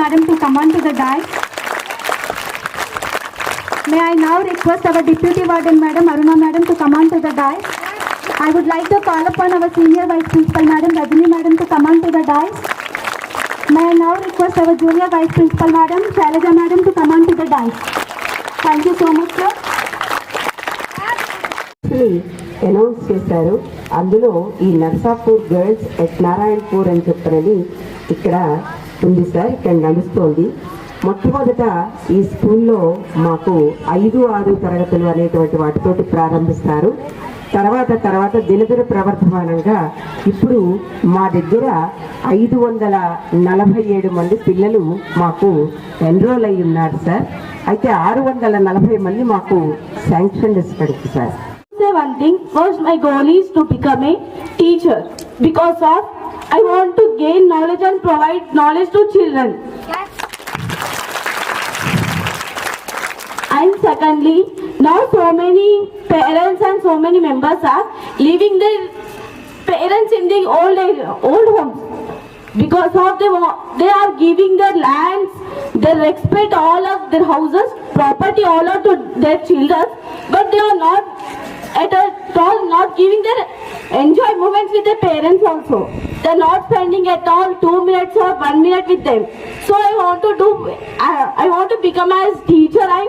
madam to come on to the dais. May I now request our deputy warden madam Aruna madam to come on to the dais. I would like to call upon our senior vice principal madam Rajini madam to come on to the dais. May I now request our junior vice principal madam Shailaja madam to come on to the dais. Thank you so much sir. Announce చేశారు అందులో ఈ Narsapur girls at Narayanpur అని చెప్పినది ఇక్కడ ఉంది sir ఇక్కడ నడుస్తోంది. మొట్టమొదట ఈ స్కూల్లో మాకు ఐదు ఆరు తరగతులు అనేటువంటి వాటితోటి ప్రారంభిస్తారు. తర్వాత తర్వాత దినదిన ప్రవర్ధమానంగా ఇప్పుడు మా దగ్గర ఐదు వందల నలభై ఏడు మంది పిల్లలు మాకు ఎన్రోల్ అయి ఉన్నారు సార్. అయితే ఆరు వందల నలభై మంది మాకు శాంక్షన్ ఇస్తాడు sir. One thing first my goal is to become a teacher because of I want gain knowledge and provide knowledge to children. Yes. And secondly, now so many parents and so many members are leaving their parents in the old old homes because of they they are giving their lands, they respect all of their houses, property all out to their children, but they are not at all not giving their enjoy moments with their parents also. They are not spending at all two minutes or one minute with them. So I want to do, I, I want to become as teacher and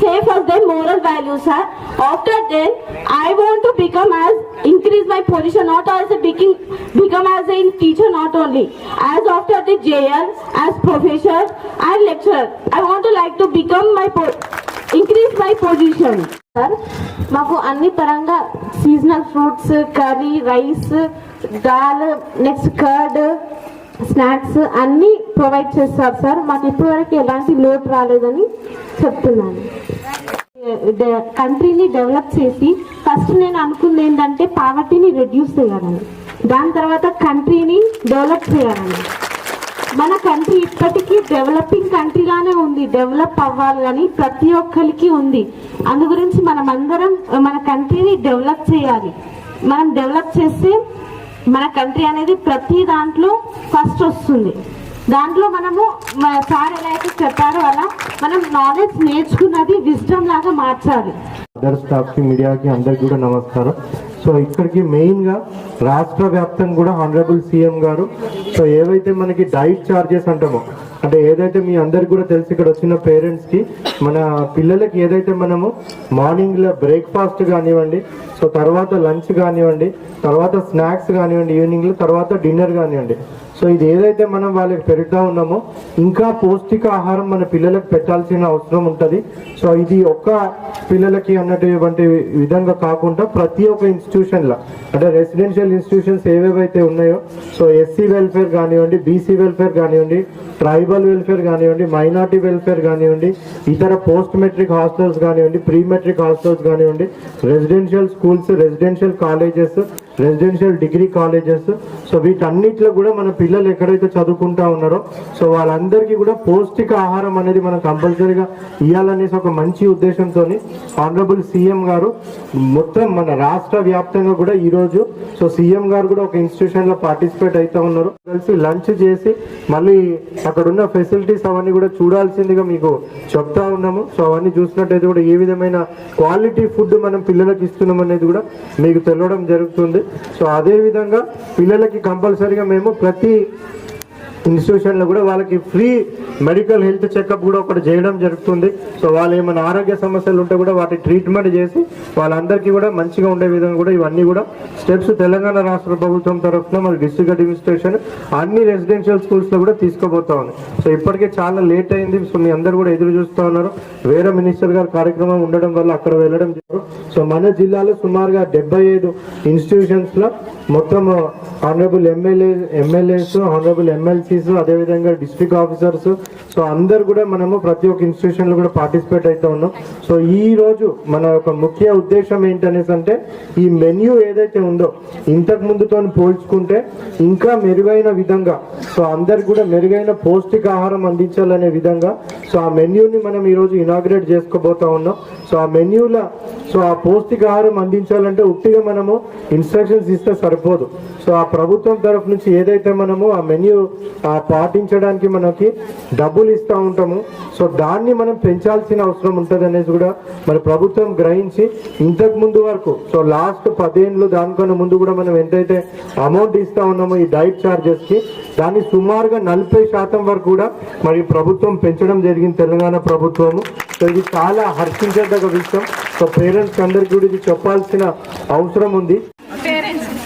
say for them moral values, sir. After then, I want to become as increase my position, not as a become become as a teacher, not only as after the JL, as professor and lecturer. I want to like to become my increase my position. Sir మాకు అన్ని పరంగా seasonal fruits curry rice dal next curd snacks అన్నీ provide చేస్తారు sir. మాకు ఇప్పటివరకు ఎలాంటి లోటు రాలేదని చెప్తున్నాను. కంట్రీని డెవలప్ చేసి ఫస్ట్ నేను అనుకుంది ఏంటంటే పావర్టీని రెడ్యూస్ చేయాలని. దాని తర్వాత కంట్రీని డెవలప్ చేయాలని. మన కంట్రీ ఇప్పటికీ డెవలపింగ్ కంట్రీలానే ఉంది డెవలప్ అవ్వాలి అని ప్రతి ఒక్కరికి ఉంది. అందు గురించి మనం అందరం మన కంట్రీని డెవలప్ చేయాలి. మనం డెవలప్ చేస్తే మన కంట్రీ అనేది ప్రతి దాంట్లో ఫస్ట్ వస్తుంది. దాంట్లో మనము మన సార్ ఎలా అయితే చెప్పారో అలా మనం నాలెడ్జ్ నేర్చుకున్నది విజ్డమ్ లాగా మార్చాలి. మీడియాకి అందరికి కూడా నమస్కారం. సో ఇక్కడికి మెయిన్గా రాష్ట్ర వ్యాప్తంగా కూడా ఆనరబుల్ సీఎం గారు. సో ఏవైతే మనకి డైట్ చార్జెస్ అంటామో అంటే ఏదైతే మీ అందరికి కూడా తెలిసి ఇక్కడ వచ్చిన పేరెంట్స్కి మన పిల్లలకి ఏదైతే మనము మార్నింగ్లో బ్రేక్ఫాస్ట్ కానివ్వండి సో తర్వాత లంచ్ కానివ్వండి తర్వాత స్నాక్స్ కానివ్వండి ఈవినింగ్లో తర్వాత డిన్నర్ కానివ్వండి సో ఇది ఏదైతే మనం వాళ్ళకి పెరుగుతూ ఉన్నామో ఇంకా పౌష్టిక ఆహారం మన పిల్లలకు పెట్టాల్సిన అవసరం ఉంటుంది. సో ఇది ఒక్క పిల్లలకి అన్నటువంటి విధంగా కాకుండా ప్రతి ఒక్క ఇన్స్టిట్యూషన్లో అంటే రెసిడెన్షియల్ ఇన్స్టిట్యూషన్స్ ఏవేవైతే ఉన్నాయో సో ఎస్సీ వెల్ఫేర్ కానివ్వండి బీసీ వెల్ఫేర్ కానివ్వండి ట్రైబల్ వెల్ఫేర్ కానివ్వండి మైనార్టీ వెల్ఫేర్ కానివ్వండి ఇతర పోస్ట్ మెట్రిక్ హాస్టల్స్ కానివ్వండి ప్రీ మెట్రిక్ హాస్టల్స్ కానివ్వండి residential schools residential colleges residential degree colleges. So వీటన్నిటిలో కూడా మన పిల్లలు ఎక్కడైతే చదువుకుంటా ఉన్నారో సో వాళ్ళందరికీ కూడా పౌష్టిక ఆహారం అనేది మనం కంపల్సరీగా ఇవ్వాలనేసి ఒక మంచి ఉద్దేశంతో ఆనరబుల్ సీఎం గారు మొత్తం మన రాష్ట్ర వ్యాప్తంగా కూడా ఈరోజు సో సీఎం గారు కూడా ఒక ఇన్స్టిట్యూషన్లో పార్టిసిపేట్ అవుతా ఉన్నారు. కలిసి లంచ్ చేసి మళ్ళీ అక్కడ ఉన్న ఫెసిలిటీస్ అవన్నీ కూడా చూడాల్సిందిగా మీకు చెప్తా ఉన్నాము. సో అవన్నీ చూసినట్టయితే కూడా ఏ విధమైన క్వాలిటీ ఫుడ్ మనం పిల్లలకి ఇస్తున్నాం అనేది కూడా మీకు తెలవడం జరుగుతుంది. సో అదేవిధంగా పిల్లలకి కంపల్సరీగా మేము ప్రతి ఇన్స్టిట్యూషన్లో కూడా వాళ్ళకి ఫ్రీ మెడికల్ హెల్త్ చెకప్ కూడా ఒకటి చేయడం జరుగుతుంది. సో వాళ్ళు ఏమైనా ఆరోగ్య సమస్యలు ఉంటే కూడా వాటి ట్రీట్మెంట్ చేసి వాళ్ళందరికీ కూడా మంచిగా ఉండే విధంగా కూడా ఇవన్నీ కూడా స్టెప్స్ తెలంగాణ రాష్ట్ర ప్రభుత్వం తరఫున మరి డిస్ట్రిక్ట్ అడ్మినిస్ట్రేషన్ అన్ని రెసిడెన్షియల్ స్కూల్స్లో కూడా తీసుకోబోతా ఉంది. సో ఇప్పటికే చాలా లేట్ అయింది. సో మీ అందరు కూడా ఎదురు చూస్తూ ఉన్నారు. వేరే మినిస్టర్ గారు కార్యక్రమం ఉండడం వల్ల అక్కడ వెళ్ళడం సో మన జిల్లాలో సుమారుగా డెబ్బై ఐదు ఇన్స్టిట్యూషన్స్లో మొత్తం honourable MLA MLAs honourable MLCs అదేవిధంగా డిస్ట్రిక్ట్ ఆఫీసర్స్ సో అందరు కూడా మనము ప్రతి ఒక్క ఇన్స్టిట్యూషన్లో కూడా పార్టిసిపేట్ అవుతూ ఉన్నాం. సో ఈ రోజు మన యొక్క ముఖ్య ఉద్దేశం ఏంటనేసి అంటే ఈ మెన్యూ ఏదైతే ఉందో ఇంతకు ముందుతో పోల్చుకుంటే ఇంకా మెరుగైన విధంగా సో అందరికి కూడా మెరుగైన పౌష్టికాహారం అందించాలనే విధంగా సో ఆ మెన్యూని మనం ఈరోజు ఇనాగ్రేట్ చేసుకోబోతా ఉన్నాం. సో ఆ మెన్యూల సో ఆ పౌష్టికాహారం అందించాలంటే ఉట్టిగా మనము ఇన్స్ట్రక్షన్స్ ఇస్తే సరిపోతుంది సరిపోదు సో ఆ ప్రభుత్వం తరఫు నుంచి ఏదైతే మనము ఆ మెన్యూ పాటించడానికి మనకి డబ్బులు ఇస్తూ ఉంటాము సో దాన్ని మనం పెంచాల్సిన అవసరం ఉంటుంది అనేసి కూడా మరి ప్రభుత్వం గ్రహించి ఇంతకు ముందు వరకు సో లాస్ట్ పదేళ్ళు దానికన్నా ముందు కూడా మనం ఎంతైతే అమౌంట్ ఇస్తూ ఉన్నామో ఈ డైట్ ఛార్జెస్కి దాన్ని సుమారుగా నలభై శాతం వరకు కూడా మరి ప్రభుత్వం పెంచడం జరిగింది తెలంగాణ ప్రభుత్వము. సో ఇది చాలా హర్షించదగ్గ విషయం. సో పేరెంట్స్ అందరికీ కూడా ఇది చెప్పాల్సిన అవసరం ఉంది.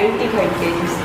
90 pages.